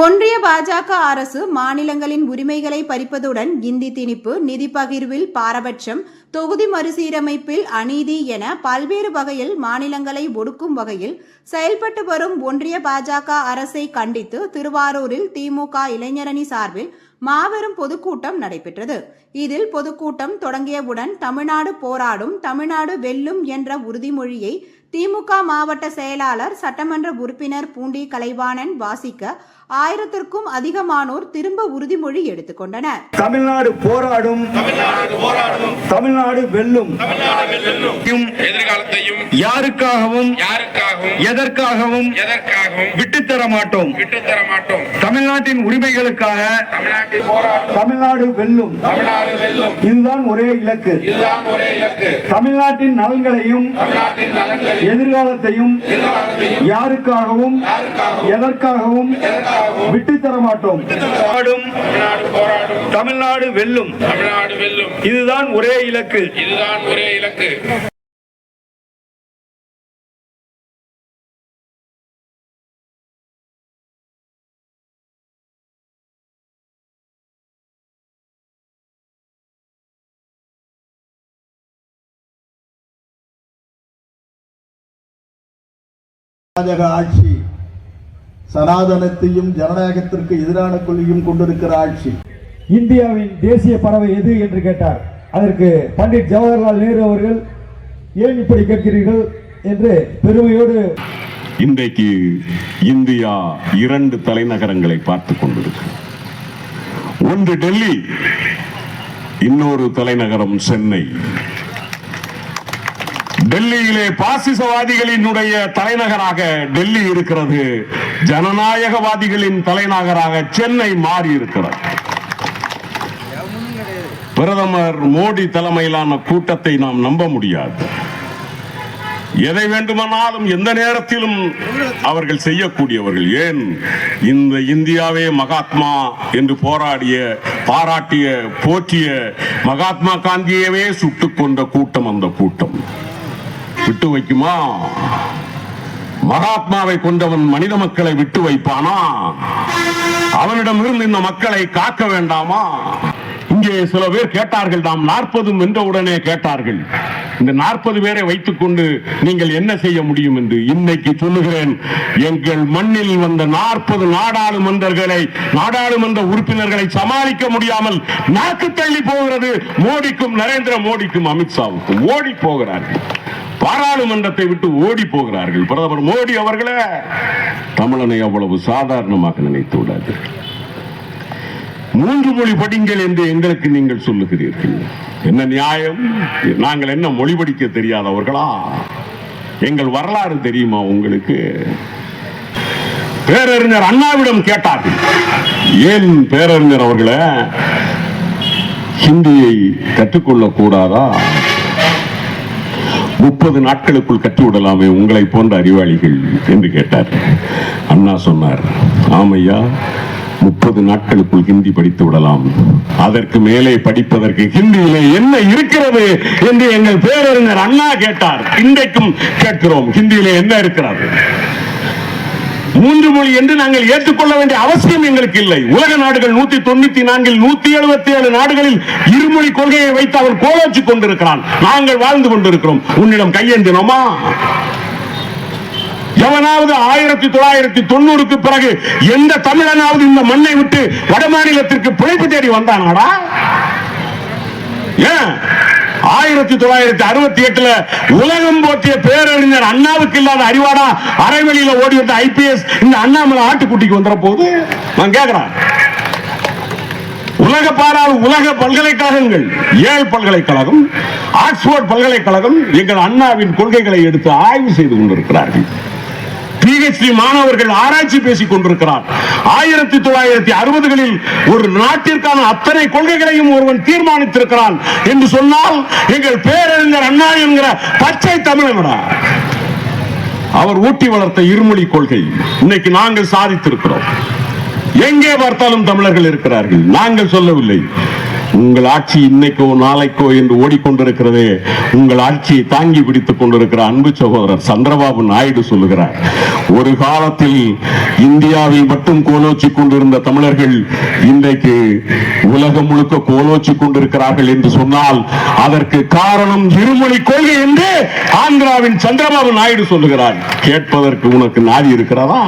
ஒன்றிய பாஜக அரசு மாநிலங்களின் உரிமைகளை பறிப்பதுடன் இந்தி திணிப்பு நிதி பகிர்வில் பாரபட்சம் தொகுதி மறுசீரமைப்பில் அநீதி என பல்வேறு வகையில் மாநிலங்களை ஒடுக்கும் வகையில் செயல்பட்டு வரும் ஒன்றிய பாஜக அரசை கண்டித்து திருவாரூரில் திமுக இளைஞரணி சார்பில் மாபெரும் பொதுக்கூட்டம் நடைபெற்றது. இதில் பொதுக்கூட்டம் தொடங்கியவுடன் தமிழ்நாடு போராடும் தமிழ்நாடு வெல்லும் என்ற உறுதிமொழியை திமுக மாவட்ட செயலாளர் சட்டமன்ற உறுப்பினர் பூண்டி கலைவாணன் வாசிக்க ஆயிரத்திற்கும் அதிகமானோர் திரும்ப உறுதிமொழி எடுத்துக்கொண்டனர் தமிழ்நாடு போராடும் தமிழ்நாடு வெல்லும். யாருக்காகவும் யாருக்காகவும் எதற்காகவும் எதற்காகவும் விட்டுத்தர மாட்டோம் விட்டுத்தர மாட்டோம் தமிழ்நாட்டின் உரிமைகளுக்காக தமிழ்நாடு வெல்லும். தமிழ்நாடு வெல்லும். இதுதான் ஒரே இலக்கு. இதுதான் ஒரே இலக்கு. தமிழ்நாட்டின் நலன்களையும் எதிர்காலத்தையும் யாருக்காகவும் எதற்காகவும் விட்டுத்தர மாட்டோம் போராடும் தமிழ்நாடு போராடும். தமிழ்நாடு வெல்லும். தமிழ்நாடு வெல்லும். இதுதான் ஒரே இலக்கு. இதுதான் ஒரே இலக்கு. ஜனநாயக ஆட்சி சனாதனத்தையும் ஜனநாயகத்திற்கு எதிரான கொள்கையும் கொண்டிருக்கிற ஆட்சி. இந்தியாவின் தேசிய பறவை எது என்று கேட்டார். அதற்கு பண்டிட் ஜவஹர்லால் நேரு அவர்கள் ஏன் இப்படி கேட்கிறீர்கள்? என்று பெருமையோடு இன்றைக்கு இந்தியா இரண்டு தலைநகரங்களை பார்த்துக் கொண்டிருக்கு ஒன்று டெல்லி இன்னொரு தலைநகரம் சென்னை. டெல்லியிலே பாசிசவாதிகளினுடைய தலைநகராக டெல்லி இருக்கிறது. ஜனநாயகவாதிகளின் தலைநகராக சென்னை மாறி இருக்கிறது பிரதமர் மோடி தலைமையிலான கூட்டத்தை நாம் நம்ப முடியாது. எதை வேண்டுமானாலும் எந்த நேரத்திலும் அவர்கள் செய்யக்கூடியவர்கள். ஏன்? இந்த இந்தியாவே மகாத்மா என்று போராடிய பாராட்டிய போற்றிய மகாத்மா காந்தியவே சுட்டுக் கொண்ட கூட்டம் அந்த கூட்டம். விட்டு வைக்குமா? மகாத்மாவை கொண்டவன் மனித மக்களை விட்டு வைப்பானா? அவனிடமிருந்து இந்த மக்களை காக்க வேண்டாமா? இங்கே சில பேர் கேட்டார்கள் நாம் நாற்பதும் வென்ற உடனே கேட்டார்கள். இந்த நாற்பது பேரை வைத்துக் கொண்டு நீங்கள் என்ன செய்ய முடியும் என்று இன்னைக்கு சொல்லுகிறேன். எங்கள் மண்ணில் வந்த நாற்பது நாடாளுமன்றர்களை நாடாளுமன்ற உறுப்பினர்களை சமாளிக்க முடியாமல் நாக்கு தள்ளி போகிறது. மோடிக்கும் நரேந்திர மோடிக்கும் அமித்ஷாவுக்கும். ஓடி போகிறார்கள். பாராளுமன்றத்தை விட்டு ஓடி போகிறார்கள். பிரதமர் மோடி அவர்களே தமிழனை அவ்வளவு சாதாரணமாக நினைத்து விடாதீர்கள். மூன்று மொழி படிங்கள் என்று எங்களுக்கு நீங்கள் சொல்லுகிறீர்கள். என்ன நியாயம்? நாங்கள் என்ன மொழி படிக்க தெரியாதவர்களா? எங்கள் வரலாறு தெரியுமா உங்களுக்கு? பேரறிஞர் அண்ணாவிடம் கேட்டார்கள். ஏன் பேரறிஞர் அவர்களை ஹிந்தியை கற்றுக்கொள்ள கூடாதா முப்பது நாட்களுக்குள் கற்றுவிடலாமே உங்களை போன்ற அறிவாளிகள் என்று கேட்டார். அண்ணா சொன்னார் ஆமையா முப்பது நாட்களுக்குள் ஹிந்தி படித்து விடலாம். அதற்கு மேலே படிப்பதற்கு ஹிந்தியிலே என்ன இருக்கிறது? என்று எங்கள் பேரறிஞர் அண்ணா கேட்டார். இன்றைக்கும் கேட்கிறோம் ஹிந்தியிலே என்ன இருக்கிறது? மூன்று மொழி என்று நாங்கள் ஏற்றுக்கொள்ள வேண்டிய அவசியம் எங்களுக்கு இல்லை. உலக நாடுகள் நூத்தி தொண்ணூத்தி நான்கில் நூத்தி எழுபத்தி ஏழு நாடுகளில் இருமொழி கொள்கையை வைத்து அவன் கோலோச்சிக் கொண்டிருக்கிறான் நாங்கள் வாழ்ந்து கொண்டிருக்கிறோம். உன்னிடம் கையெழுந்தினோமா எவனாவது ஆயிரத்தி தொள்ளாயிரத்தி தொண்ணூறுக்கு பிறகு எந்த தமிழனாவது இந்த மண்ணை விட்டு வட மாநிலத்திற்கு பிழைப்பு தேடி வந்தானாடா? ஏன்? ஆயிரத்தி தொள்ளாயிரத்தி அறுபத்தி எட்டுல உலகம் போற்றிய பேரறிஞர் அண்ணாவுக்கு இல்லாத அறிவாடா அரைவெளியில ஓடி வந்த ஐபிஎஸ் இந்த அண்ணாமலை ஆட்டுக்குட்டிக்கு வந்துற போது நான் கேட்கிறேன் உலக பாராது உலக பல்கலைக்கழகங்கள் ஏழு பல்கலைக்கழகம் ஆக்ஸ்போர்ட் பல்கலைக்கழகம் எங்கள் அண்ணாவின் கொள்கைகளை எடுத்து ஆய்வு செய்து கொண்டிருக்கிறார்கள். பிஹெச்டி மாணவர்கள் ஆராய்ச்சி பேசிக் கொண்டிருக்கிறார். ஆயிரத்தி தொள்ளாயிரத்தி அறுபதுகளில் ஒரு நாட்டிற்கான அத்தனை கொள்கைகளையும் ஒருவன் தீர்மானித்திருக்கிறான் என்று சொன்னால் எங்கள் பேரறிஞர் அண்ணா என்கிற பச்சை தமிழனடா. அவர் ஊட்டி வளர்த்த இருமொழி கொள்கை. இன்னைக்கு நாங்கள் சாதித்திருக்கிறோம். எங்கே பார்த்தாலும் தமிழர்கள் இருக்கிறார்கள். நாங்கள் சொல்லவில்லை. உங்கள் ஆட்சி இன்னைக்கோ நாளைக்கோ என்று ஓடிக்கொண்டிருக்கிறது உங்கள் ஆட்சியை தாங்கி பிடித்துக் கொண்டிருக்கிற அன்பு சகோதரர் சந்திரபாபு நாயுடு சொல்லுகிறார். ஒரு காலத்தில் இந்தியாவை மட்டும் கோலோச்சி கொண்டிருந்த தமிழர்கள் இன்றைக்கு உலகம் முழுக்க கோலோச்சி கொண்டிருக்கிறார்கள் என்று சொன்னால் அதற்கு காரணம் இருமொழி கொள்கை என்று ஆந்திராவின் சந்திரபாபு நாயுடு சொல்லுகிறார். கேட்பதற்கு உனக்கு நாதி இருக்கிறதா?